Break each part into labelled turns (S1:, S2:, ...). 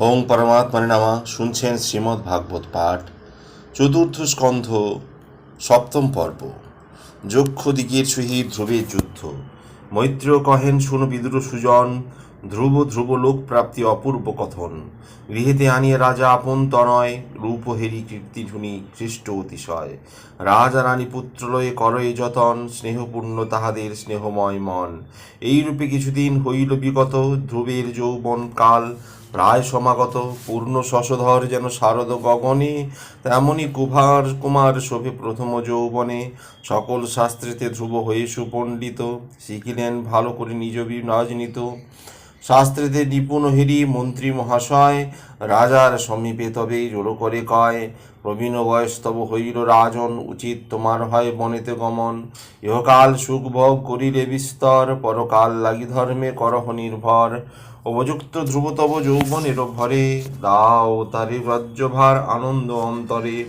S1: ওং পরমাত্মারে নামা। শুনছেন শ্রীমদ্ ভাগবত পাঠ। চতুর্থ স্কন্ধ, সপ্তম পর্ব। যক্ষ দিকের সহিত ধ্রুবের যুদ্ধ। মৈত্র কহেন শুন বিদুর সুজন, ধ্রুব ধ্রুব লোক প্রাপ্তি অপূর্ব কথন। গৃহেতে আনিয়ে রাজা আপন তনয়, রূপ হেরি কীর্তি ঝুনি খ্রিস্ট অতিশয়। রাজা রানী পুত্রলয়ে করয়ে যতন, স্নেহপূর্ণ তাহাদের স্নেহময় মন। এইরূপে কিছুদিন হইল বিগত ধ্রুবের যৌবন কাল প্রায় সমাগত পূর্ণ শশধর যেন শারদ গগনে, তেমনি কুভার কুমার শোভে প্রথম যৌবনে। সকল শাস্ত্রেতে ধ্রুব হয়ে সুপণ্ডিত, শিখিলেন ভালো করে নিজ রাজনীত শাস্ত্রেতে নিপুণ হেরি মন্ত্রী মহাশয়, রাজার সমীপে তবে জোর করে কয়, প্রবীণ বয়স্তব হইল রাজন, উচিত তোমার হয় বনেতে গমন। ইহকাল সুখ ভোগ করিলে বিস্তর, পরকাল লাগি ধর্মে করহ নির্ভর। উপযুক্ত ধ্রুবতব যৌবনের ভরে দাও তারে রাজ্যভার আনন্দ অন্তরে।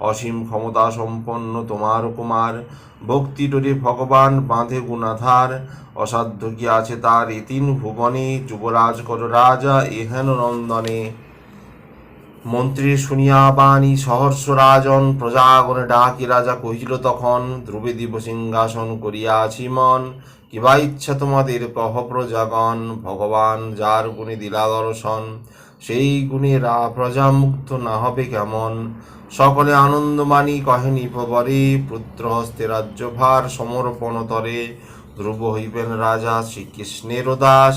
S1: অসীম ক্ষমতা সম্পন্ন তোমার কুমার ভক্তি ডোরে ভগবান বাঁধে গুণাধার। অসাধ্য কি আছে তার এ তিন ভুবনে? যুবরাজ কর রাজা এহেন নন্দনে। মন্ত্রী শুনিয়া বাণী সহর্ষ রাজন প্রজাগণে ডাকি রাজা কহিল তখন, ধ্রুবে দিব সিংহাসন করিয়াছি মন। কিবা ইচ্ছা তোমাদের কহ প্রজাগণ ভগবান যার গুণে দিলা দর্শন, সেই গুণে রা প্রজা মুক্ত না হবে কেমন? সকলে আনন্দমানি কহে নিপবরে পুত্র হস্তে রাজ্যভার সমর্পণ তরে। ধ্রুব হইবেন রাজা শ্রীকৃষ্ণের দাস,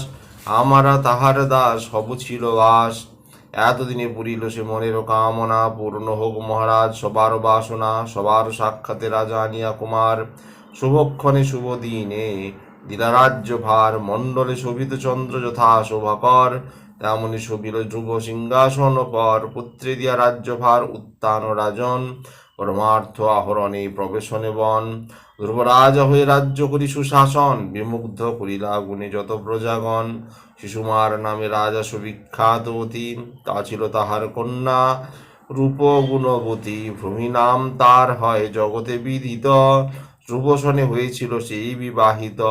S1: আমারা তাহার দাস, হব ছিল বাস। এতদিনে পুরিল সে মনের কামনা, পূর্ণ হোক মহারাজ, সবার বাসনা, সবার সাক্ষাতে রাজা আনিয়া কুমার। শুভক্ষণে শুভ দিনে। দিলা রাজ্য ভার মণ্ডলে শোভিত চন্দ্র যথা শোভাকর, তেমনি শোভিল ধ্রুব সিংহাসন পর পুত্রে দিয়া রাজ্যভার উত্তান রাজন, পরমার্থ আহরণে প্রবেশনে বন। ধ্রুবরাজ হয়ে রাজ্য করি সুশাসন, বিমুগ্ধ করিলা গুণে যত প্রজাগণ। শিশুমার নামে রাজা সুবিখ্যাত অতি, তা ছিল তাহার কন্যা। রূপ গুণবতী ভূমি নাম তার হয় জগতে বিদিত। ধ্রুবসনে হয়েছিল সেই বিবাহিত।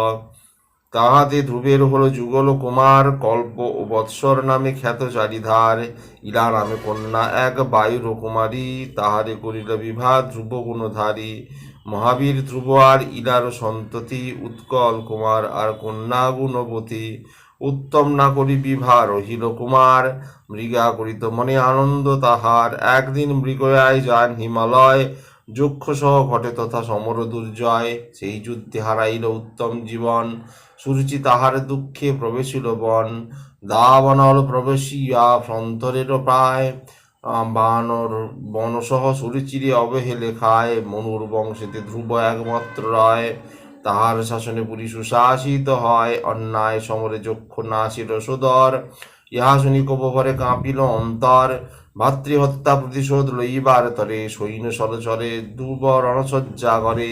S1: তাহাতে ধ্রুবের হল যুগল কুমার, কল্প ও বৎসর নামে খ্যাত চারিধার। ইলা নামে কন্যা এক বায়ুর কুমারী তাহারে করিল বিভা ধ্রুব গুণধারী। মহাবীর ধ্রুব আর ইলার সন্ততি, উৎকল কুমার আর কন্যা গুণবতী। উত্তম না করি বিভা রহিল কুমার, মৃগা করিত মনে আনন্দ তাহার। একদিন মৃগয়ায় যান হিমালয় যক্ষ সহ ঘটে তথা সমর দুর্জয়, সেই যুদ্ধে হারাইল উত্তম জীবন সুরুচি তাহার দুঃখে প্রবেশিল বন, দাবানল প্রবেশিয়া সন্তরেরও প্রায় বানর বনসহ সুরুচিরে অবহেলে খায়, মনুর বংশেতে ধ্রুব একমাত্র রয়, তাহার শাসনে পুরী সুশাসিত হয়, অন্যায় সমরে যক্ষ নাসিল সুদর, ইহা শুনি কবভরে কাঁপিল অন্তর ভাতৃহত্যা প্রতিশোধ লইবার তরে সৈন্য সরচরে ধ্রুব রণসজ্জা করে।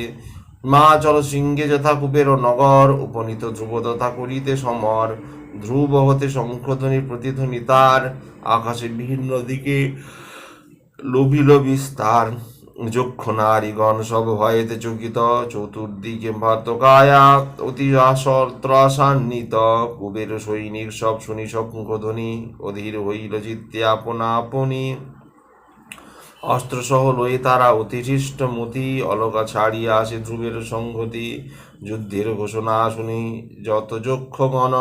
S1: মা চল সিংহে যথা কুবের নগর, উপনীত ধ্রুব তথা করিতে সমর, ধ্রুব হতে শঙ্খধ্বনি প্রতিধ্বনি তার, আকাশে বিভিন্ন দিকে লোভিল বিস্তার যক্ষ নারীগণ সব ভয়েতে চকিত, চতুর্দিকে ভাতকায়া অতি ত্রাসান্বিত। কুবের সৈনিক সব শুনি শঙ্খধ্বনি অধীর হইল চিত্তে আপনা আপনি। অস্ত্রসহ লয়ে তারা অতিশিষ্ট মতি, অলকা ছাড়িয়া আসে ধ্রুবের সংহতি যুদ্ধের ঘোষণা শুনি, যত যক্ষগণ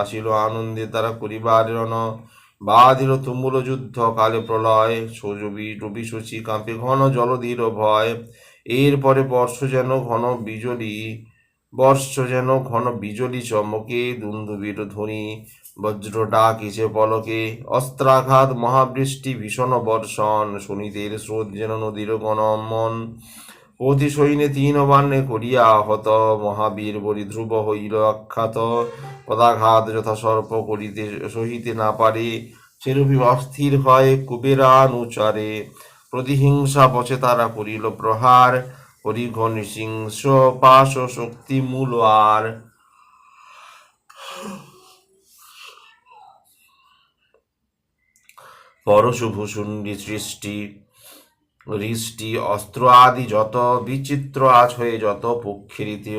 S1: আসিল আনন্দে তারা করিবার রণ বাদিল তুমুল যুদ্ধ, কালে প্রলয়, সৌজবি রবি শশী কাঁপে ঘন জলধীর ভয়। এরপরে বর্ষ যেন ঘন বিজলি, বর্ষ যেন ঘন বিজলি চমকে দুন্দুবীর ধ্বনি, বজ্র ডাক ডাকিছে পলকে। অস্ত্রাঘাত, মহাবৃষ্টি, ভীষণ বর্ষণ শনিদের স্রোত যেন নদীর গণমন। অতি সৈন্যে তিন বান্নে করিয়া হত মহাবীর বলি ধ্রুব হইল আখ্যাত। পদাঘাত যথা সর্প করিতে সহিতে না পারে। সেরূপী অস্থির হয় কুবেরানুচারে। প্রতিহিংসা পচে তারা করিল প্রহার। হরিঘ নৃসিংস পাশ শক্তি মূল আর। পরশুভূষুণ্ডী সৃষ্টি। হৃষ্টি, অস্ত্র আদি যত বিচিত্র আজ হয়ে যত পক্ষের রীতি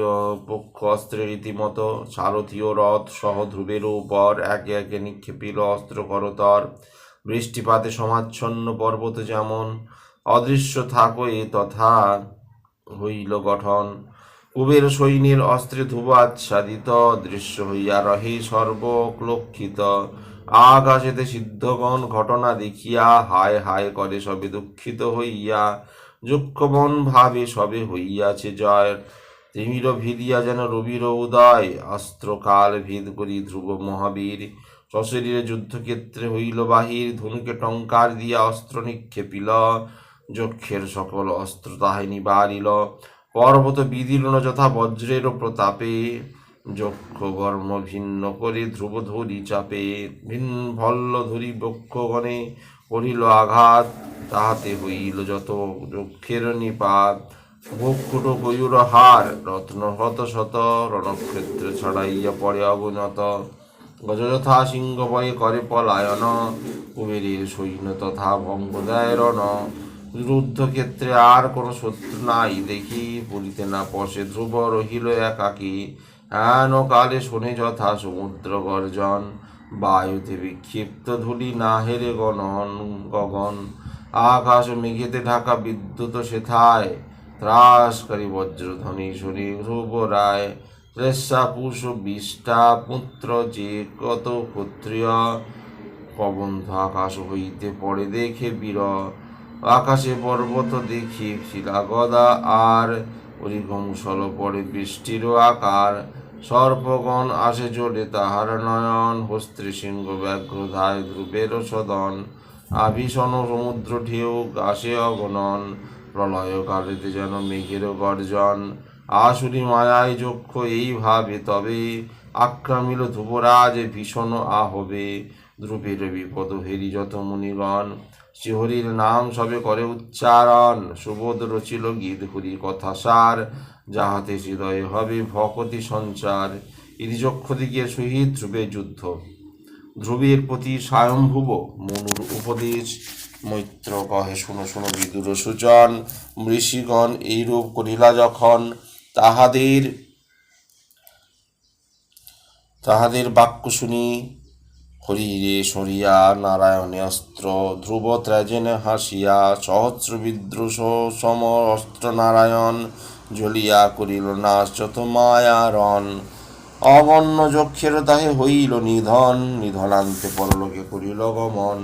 S1: পক্ষ অস্ত্রের রীতিমতো সারথীয় রথ সহ ধ্রুবের উপর একে একে নিক্ষেপিল অস্ত্র করতর। বৃষ্টিপাতে সমাচ্ছন্ন পর্বত যেমন, অদৃশ্য থাকো এ তথা হইল গঠন। কুবের সৈন্যের অস্ত্রে ধ্রুব আচ্ছাদিত, দৃশ্য হইয়া রহে সর্বলক্ষিত আকাশেতে সিদ্ধগণ ঘটনা দেখিয়া হায় হায় করে সবে দুঃখিত হইয়া যক্ষমন ভাবে সবে হইয়াছে জয়। তিমির ভিদিয়া যেন রবির উদয়, অস্ত্রকাল ভেদ করি ধ্রুব মহাবীর। সশরীরে যুদ্ধক্ষেত্রে হইল বাহির, ধনুকে টঙ্কার দিয়া অস্ত্র নিক্ষেপিল, যক্ষের সকল অস্ত্র তাহে নিবারিল। পর্বত বিদিল না যথা বজ্রের প্রতাপে যক্ষ বর্ম ভিন্ন করে ধ্রুব ধরি চাপে, ভিন্ন ভল্ল ধরি বক্ষগণে করিল আঘাত, তাহাতে হইল যত যক্ষের নিপাত। বক্ষুট গয়ুর হার, রত্ন শত শত, রণক্ষেত্র ছড়াইয়া পড়ে অবনত। গজযথা সিংহ বয়ে করে পলায়ন, কুবেরের সৈন্য তথা ভঙ্গ দেয় রণ। যুদ্ধক্ষেত্রে আর কোনো শত্রু নাই, দেখি পুরিতে না পশে ধ্রুব রহিল একাকী। হেন কালে শোনে যথা সমুদ্র গর্জন বায়ুতে বিক্ষিপ্ত ধুলি না হেরে গণন, গগন। আকাশ মেঘেতে ঢাকা বিদ্যুৎ সেথায়। ত্রাসকারী বজ্রধ্বনি শুনি ধ্রুব রায়। শ্রেষ্ঠা পুষ বিষ্টা পুত্র যে কত ক্ষত্রিয়। কবন্ধ আকাশ হইতে পড়ে দেখে বীর। আকাশে পর্বত দেখি শিলা গদা আর পরিঘংসল পড়ে বৃষ্টিরও আকার। সর্পগণ আসে চলে তাহার নয়ন। হস্ত্রে সিংহ ব্যাঘ্র ধায় ধ্রুবের সদন। আভীষণ সমুদ্র ঢেউ গাছে অগণন। প্রলয় কালেতে যেন মেঘের গর্জন। আসুরি মায়ায় যক্ষ এইভাবে তবে। আক্রামিল ধ্রুবরাজ ভীষণ আহবে। ধ্রুবের বিপদ হেরি যত মুনিগণ শিহরির নাম সবে করে উচ্চারণ। সুবোধ রচিল গীত হরি কথা সার, যাহাতে হৃদয়ে হবে ভকতি সঞ্চার। দিকে সহিত ধ্রুবে যুদ্ধ। ধ্রুবের প্রতি স্বয়ংভুব মনুর উপদেশ। মৈত্র কহে, শুনো শুনো, বিদুর সুজন, ঋষিগণ এইরূপ করিলা যখন তাহাদের তাহাদের বাক্য শুনি হরিরে সরিয়া নারায়ণে অস্ত্র, ধ্রুব ত্রাজেনে হাসিয়া, সহস্র বিদ্রুষ সম অস্ত্র নারায়ণ জ্বলিয়া করিল নাশ যত মায়ারণ। অগণ্য যক্ষের তাহে হইল নিধন, নিধনান্তে পরলোকে করিল গমন।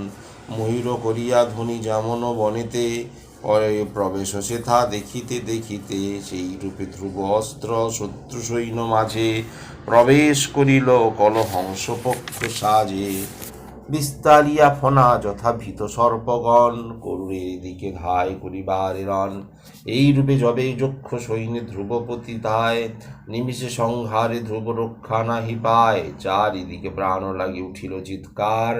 S1: ময়ূর করিয়া ধ্বনি যেমন বনেতে পরে প্রবেশ সেথা দেখিতে দেখিতে সেই রূপে ধ্রুব অস্ত্র শত্রু সৈন্য মাঝে প্রবেশ করিল কলহংস পক্ষ সাজে। বিস্তারিয়া ফনা যথা ভীত সর্পগণ করুণের দিকে ধায় করিবার রণ এই রূপে যবে যক্ষ সৈন্য ধ্রুবপতি দায় নিমিষে সংহারে ধ্রুব রক্ষা নাহি পায়। চারিদিকে প্রাণ লাগি উঠিল চিৎকার,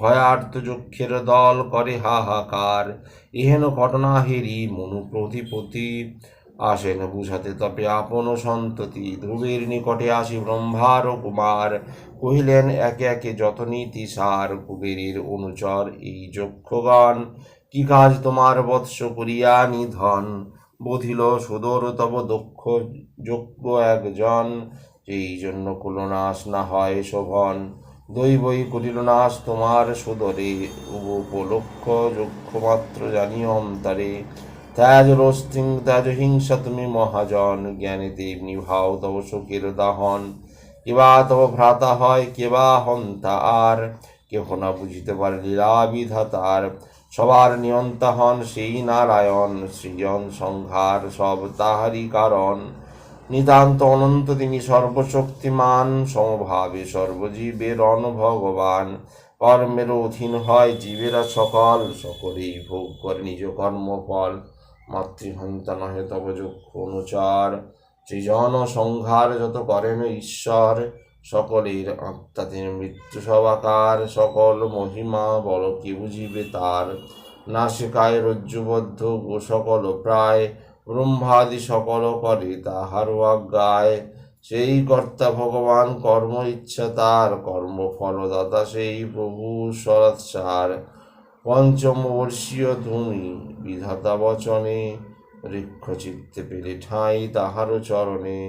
S1: ভয়ার্ত যক্ষের দল করে হাহাকার। এহেন ঘটনা হেরি মনু প্রতিপতি আসেন বুঝাতে তবে আপন সন্ততি। ধ্রুবের নিকটে আসি ব্রহ্মার কুমার কহিলেন, একে একে যত নীতি সার, কুবেরের অনুচর এই যক্ষগণ কি কাজ তোমার বৎস করিয়া নিধন? বধিল সুদর তব দক্ষ যোগ্য একজন। এই জন্য কুলনাশ না হয় শোভন। দৈবই করিল, নাশ তোমার সুদরে। উপলক্ষ যক্ষ মাত্র জানিও অন্তরে। ত্যাজ রোস্তিং, ত্যাজ হিংসা তুমি মহাজন। জ্ঞানে দেব নিভাও, তব শোকের দাহন। কেবা তব ভ্রাতা হয় কেবা হন্তা আর কেহ না বুঝিতে পারে লীলা বিধাতার সবার নিয়ন্তা হন সেই নারায়ণ, সৃজন সংহার সব তাহারই কারণ। নিতান্ত অনন্ত তিনি সর্বশক্তিমান, সমভাবে সর্বজীবের অন ভগবান কর্মের অধীন হয় জীবেরা সকল, সকলেই ভোগ করে নিজ কর্মফল। মাতৃহন্তা নহে তব যক্ষ অনুচার। সৃজন সংহার যত করেন ঈশ্বর, সকলের আত্মাদের মৃত্যু সবাকার। সকল মহিমা বল কি বুঝিবে তার? নাসিকায় রজ্জুবদ্ধ গো সকল প্রায়। ব্রহ্মাদি সকল করে তাহার আজ্ঞায়। সেই কর্তা ভগবান কর্ম ইচ্ছা তার কর্মফলদাতা সেই প্রভু সরাৎসার পঞ্চমবর্ষীয় তুমি বিধাতা বচনে ঋক্ষ চিত্তে পেলে ঠাঁই তাহারও চরণে।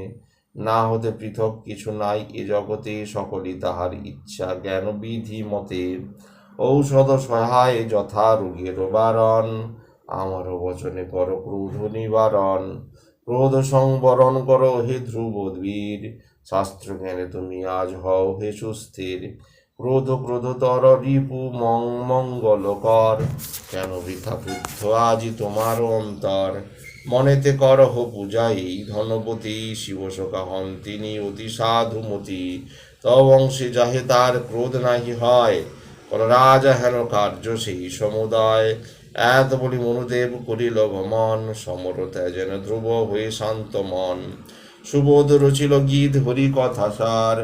S1: না হতে পৃথক কিছু নাই এ জগতে, সকলই তাহার ইচ্ছা জ্ঞান বিধি মতে ঔষধ সহায় যথা রোগের বারণ আমার বচনে কর ক্রোধ নিবারণ, ক্রোধ সংবরণ করো হে ধ্রুবদ্বীর। শাস্ত্র জ্ঞানে তুমি আজ হও হে সুস্থির। ক্রোধ ক্রোধতর রিপু মং মঙ্গলকর। কেন বৃথা বুদ্ধ আজি তোমার অন্তর? মনেতে করহ পূজা এই ধনপতি শিব শিবশোকা হন তিনি অতি সাধুমতি তব অংশে যাহে তার ক্রোধ নাহি হয় কর রাজা হেন কার্য সেই সমুদয়। এত বলি মনুদেব করিল ভমন সমরতা যেন ধ্রুব হয়ে শান্ত মন। সুবোধ রচিল গীত হরি কথা সার,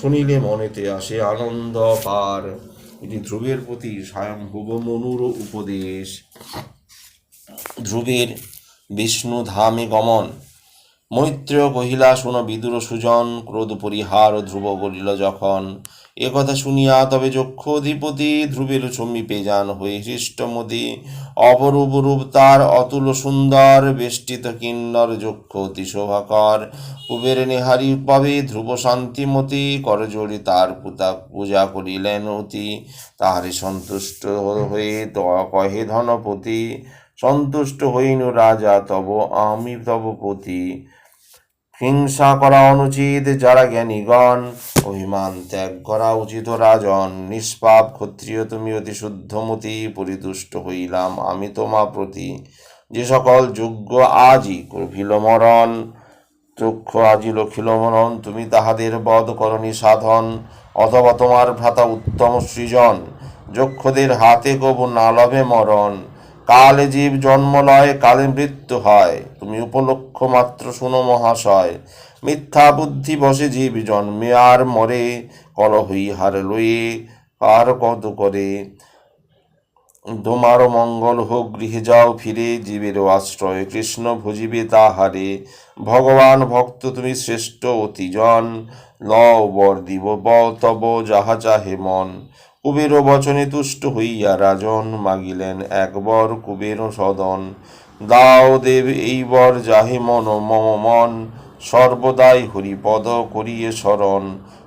S1: শুনিলে মনেতে আসে আনন্দ পার। এটি ধ্রুবের প্রতি স্বয়ংভুব মনুর উপদেশ। ধ্রুবের বিষ্ণু ধামে গমন। মৈত্রেয় কহিলা শুন বিদুর সুজন, ক্রোধ পরিহার ধ্রুব করিল যখন এ কথা শুনিয়া তবে যক্ষ অধিপতি ধ্রুবের সমীপে যান হয়ে হৃষ্টমতি। অপরূপ রূপ তার অতুল সুন্দর বেষ্টিত কিন্নর যক্ষ অতি শোভাকর। কুবের নেহারি পাবে ধ্রুব শান্তিমতি, করজোড়ি তার পুতা পূজা করিলেন অতি। তাহারে সন্তুষ্ট হয়ে কহে ধনপতি, সন্তুষ্ট হইনু রাজা তব, আমি তব পতি। হিংসা করা অনুচিত যারা জ্ঞানীগণ। অভিমান ত্যাগ করা উচিত রাজন। নিষ্পাপ ক্ষত্রিয় তুমি অতি শুদ্ধমতি পরিতুষ্ট হইলাম আমি তোমা প্রতি। যে সকল যোগ্য আজই কহিল মরণ চক্ষ আজি লখিল মরণ, তুমি তাহাদের বধ করণী সাধন, অথবা তোমার ভ্রাতা উত্তম সৃজন, যক্ষদের হাতে কবু না লভে মরণ। কালে জীব জন্ম লয়, কালে মৃত্যু হয়, তুমি উপলক্ষ মাত্র শুনো মহাশয়, মিথ্যা বুদ্ধি বসে জীব জন্মে, আর মরে কলহই হার লয়ে আর কত করে? তোমার মঙ্গল হোক, গৃহে যাও ফিরে, জীবেরও আশ্রয় কৃষ্ণ ভজিবে তাহারে। ভগবান ভক্ত তুমি শ্রেষ্ঠ অতিজন, লও বর দিব ব তব যাহা চাহে মন। কুবের বচনে তুষ্ট হইয়া রাজন, মাগিলেন একবর কুবের সদন। দাও দেব এই বর যাহে মন, মম মন। সর্বদাই হরিপদ করিয়ে স্মরণ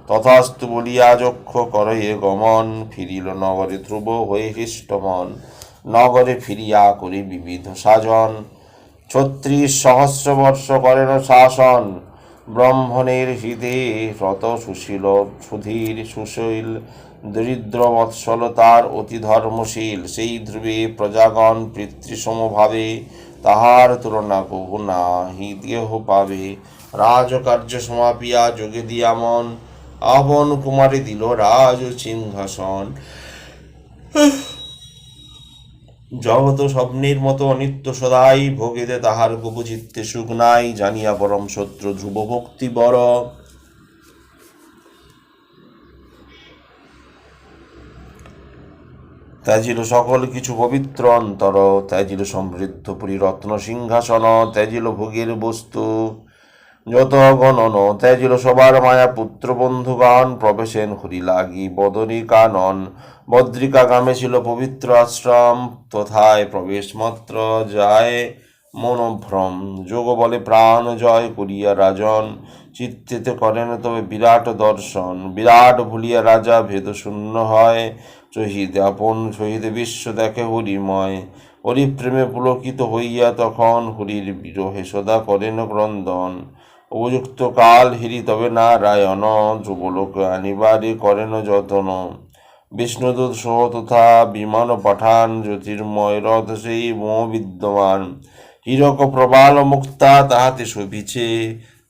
S1: তথাস্তু বলিয়া যক্ষ করয়ে গমন। ফিরিল নগরে ধ্রুব হয়ে হৃষ্টমন নগরে ফিরিয়া করি বিবিধ সাজন। ছত্রিশ সহস্র বর্ষ করেন শাসন। ব্রাহ্মণের হৃদে রত সুশীল, সুধীর, সুশীল। দরিদ্র বৎসল তার অতি ধর্মশীল সেই ধ্রুবে প্রজাগণ পিতৃসমভাবে তাহার তুলনা কহু নাহি, দেহ পাবে। রাজকার্য সমাপিয়া যোগে দিয়া মন আবন কুমারে দিল রাজ সিংহাসন। জগত স্বপ্নের মতো অনিত্য সদাই ভোগেতে তাহার গোপচিত্তে সুখ নাই, জানিয়া পরম শত্রু ধ্রুব ভক্তি বড় ত্যাজিল সকল কিছু পবিত্র অন্তর ত্যাজিল সমৃদ্ধ পুরী রত্ন সিংহাসন ত্যাজিল ভোগের বস্তু, যত গণন ত্যাজিল সবার মায়া পুত্র বন্ধুগণ, প্রবেশেন হরি লাগি বদরি কানন, বদ্রিকা গ্রামে ছিল পবিত্র আশ্রম, তথায় প্রবেশ মাত্র যায় মনোভ্রম, যোগ বলে প্রাণ জয় করিয়া রাজন চিত্তিতে করেন তবে বিরাট দর্শন, বিরাট ভুলিয়া রাজা ভেদ শূন্য হয় শহীদ আপন শহীদ বিশ্ব দেখে হরিময়। হরিপ্রেমে পুলকিত হইয়া তখন হরির বিরহে সদা করেন ক্রন্দন। উপযুক্ত কাল হিরি তবে নারায়ণ যুবলোক আনিবারে করেন যতন। বিষ্ণুদূত সহ তথা বিমান পাঠান জ্যোতির্ময় রথ সেই মোহ বিদ্যমান। হীরক প্রবাল মুক্তা তাহাতে শোভিছে।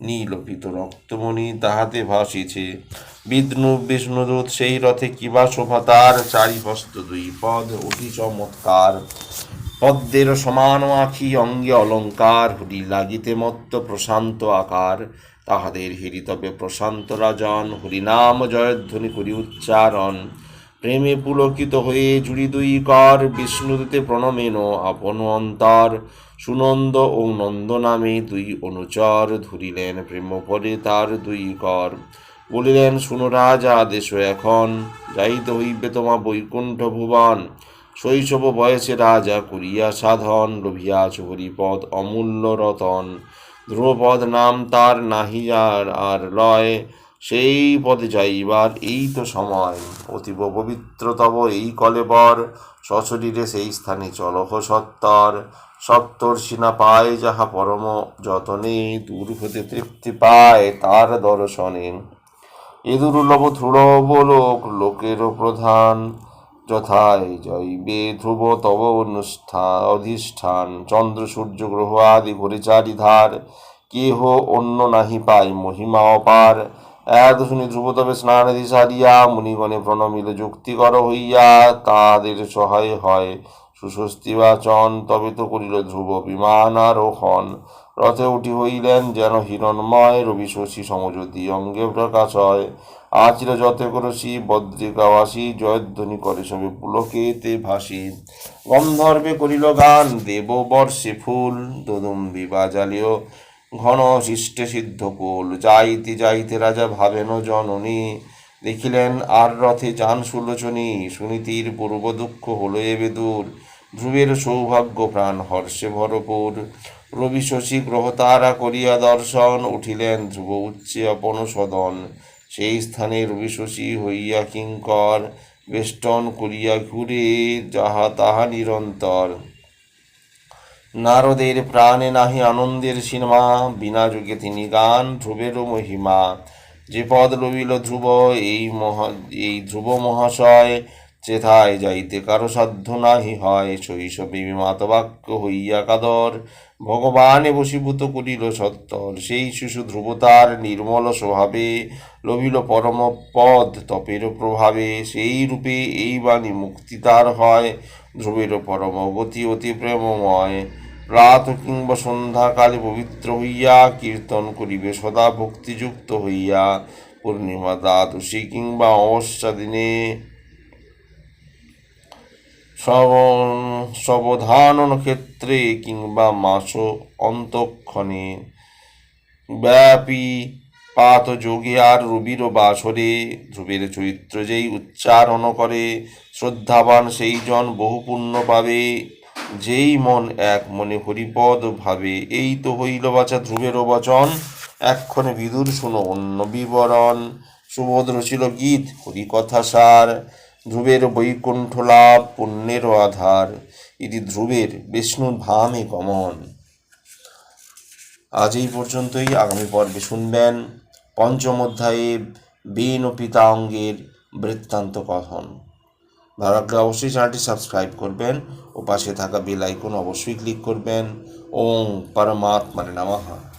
S1: নীলপিত রক্তমণি তাহাতে ভাসিছে। বিষ্ণু বিষ্ণুদূত সেই রথে কিবা শোভা তার? চারি হস্ত দুই পদ, অতি চমৎকার। পদ্মের সমান আখি, অঙ্গে অলঙ্কার। হুডি লাগিতে মত্ত প্রশান্ত আকার। তাহাদের হিরিতবে প্রশান্ত রাজন। হরিনাম জয়ধ্বনি করি উচ্চারণ। প্রেমে পুলকিত হয়ে জুড়ি দুই কর। বিষ্ণুদূতে প্রণমেন, আপন অন্তর। সুনন্দ ও নন্দ নামে দুই অনুচর ধরিলেন প্রেম পরে তার দুই কর। বলিলেন, শুনো রাজা আদেশ এখন যাইতে হইবে তোমা বৈকুণ্ঠ ভুবন। শৈশব বয়সে রাজা করিয়া সাধন, লোভিয়াছ হরিপদ, অমূল্য রতন। ধ্রুবপদ নাম তার নাহিয়ার আর লয়। সেই পদে যাইবার এই তো সময়। অতীব পবিত্র তব এই কলেবর। সশরীরে সেই স্থানে চলহ সত্তর। সত্তর সিনা পায় যাহা পরম যতনে, দূর হতে তৃপ্তি পায় তার দর্শনে। এ দুর্লভ ধ্রুব লোক লোকেরও প্রধান যথায় জৈবে ধ্রুব তব অনুষ্ঠান অধিষ্ঠান, চন্দ্র, সূর্য, গ্রহ আদি ঘুরে চারিধার কেহ অন্য নাহি পায় মহিমা অপার। এত শুনি ধ্রুব তবে স্নানাদি সারিয়া মুনিগণে প্রণমিল যুক্তিকর হইয়া, তাদের সহায় হয় সুস্বস্তি বাচন তবে তো করিল ধ্রুব বিমান আরোহণ। রথে উঠি হইলেন যেন হিরণময় রবি শশী সমজ্যোতি অঙ্গে প্রকাশ হয় আচির যতে করসি বদ্রিকাবাসী, জয়ধ্বনি করে সবে পুলকেতে ভাসি। গন্ধর্বে করিল গান, দেব বর্ষে ফুল, দদুম্বি বাজালিও ঘন শিষ্টে সিদ্ধ কুল। যাইতে যাইতে রাজা ভাবেন জননী, দেখিলেন আর রথে যান সুলোচনী, সুনীতির পূর্ব দুঃখ হলো এবে দূর। ধ্রুবের সৌভাগ্য প্রাণ হর্ষে ভরপুর। রবি শশী গ্রহ তারা করিয়া দর্শন, উঠিলেন ধ্রুব উচ্চে অপন সদন। সেই স্থানে রবি শশী হইয়া কিঙ্কর, বেষ্টন করিয়া ঘুরে, যাহা তাহা নিরন্তর। নারদের প্রাণে নাহি আনন্দের সিনেমা, বিনা যুগে তিনি গান ধ্রুবের মহিমা। যে পদ রবিল ধ্রুব, এই মহা, এই ধ্রুব মহাশয় চেথায় যাইতে কারও সাধ্য নাহি হয়। শৈশবে মাতবাক্য হইয়া কাদর, ভগবানে বশীভূত করিল সত্তর। সেই শিশু ধ্রুবতার নির্মল স্বভাবে লভিল পরম পদ তপের প্রভাবে। সেই রূপে এই বাণী মুক্তি তার হয়। ধ্রুবের পরম গতি অতি প্রেমময়। প্রাত কিংবা সন্ধ্যাকালে পবিত্র হইয়া কীর্তন করিবে, সদা ভক্তিযুক্ত হইয়া। পূর্ণিমা দ্বাদশী কিংবা অমাবস্যা দিনে সবধানন ক্ষেত্রে কিংবা মাস অন্তক্ষণে ব্যাপী পাত যোগে আর রবির বাসরে ধ্রুবের চরিত্র যেই উচ্চারণ করে, শ্রদ্ধাবান সেই জন বহু পুণ্য পাবে। যেই মন এক মনে হরিপদ ভাবে, এই তো হইল বাচা ধ্রুবেরও বচন। এক্ষণে বিদুর শুনো অন্য বিবরণ। সুভদ্র ছিল গীত, হরিকথা সার। ধ্রুবের বৈকুণ্ঠ লাভ পুণ্যের আধার, ইতি ধ্রুবের বিষ্ণুর ভামে গমন। আজ এই পর্যন্তই, আগামী পর্বে শুনবেন পঞ্চম অধ্যায়ে বেন ও পিতা অঙ্গের বৃত্তান্ত কথন। ভালো অবশ্যই চ্যানেলটি সাবস্ক্রাইব করবেন ও পাশে থাকা বেল আইকন অবশ্যই ক্লিক করবেন। ওম পরমাত্মারে নমঃ।